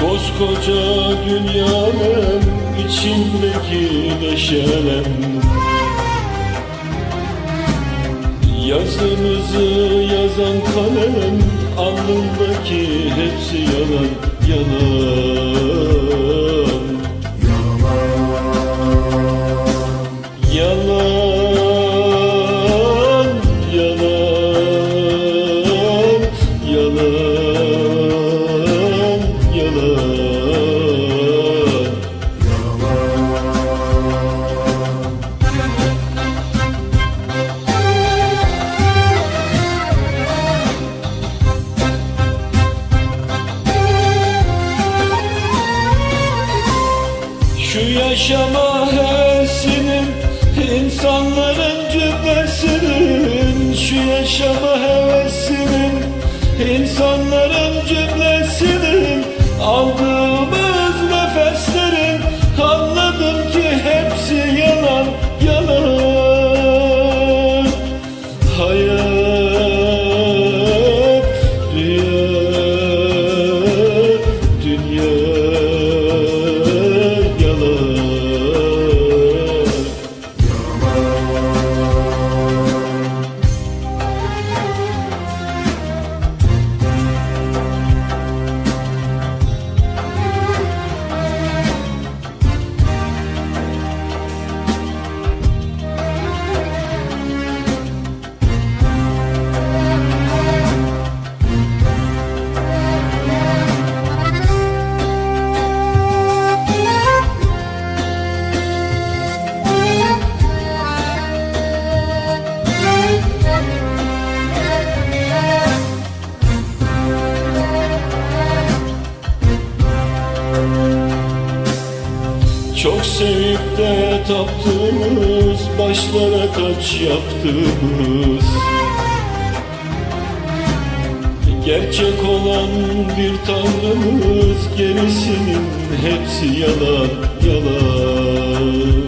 Koskoca dünyanın içindeki neşelem Yazımızı yazan kalem Alnındaki hepsi yalan Yalan Şu yaşama hevesinin insanların cümlesinin Şu yaşama hevesinin insanların Çok sevip de taptığımız Başlara taç yaptığımız. Gerçek olan bir tanrımız Gerisinin hepsi yalan Yalan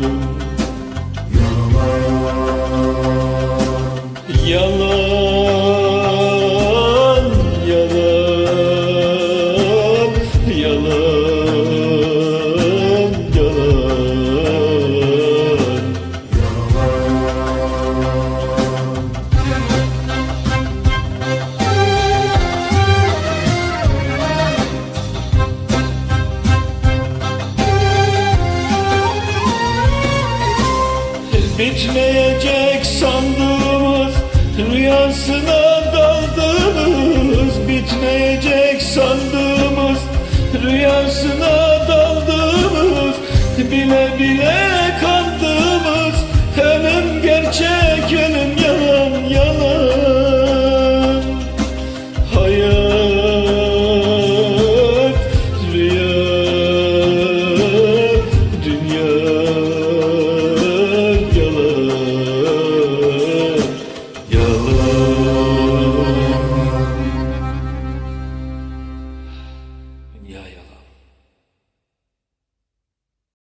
Bitmeyecek sandığımız Rüyasına daldığımız Bitmeyecek sandığımız Rüyasına daldığımız Bile bile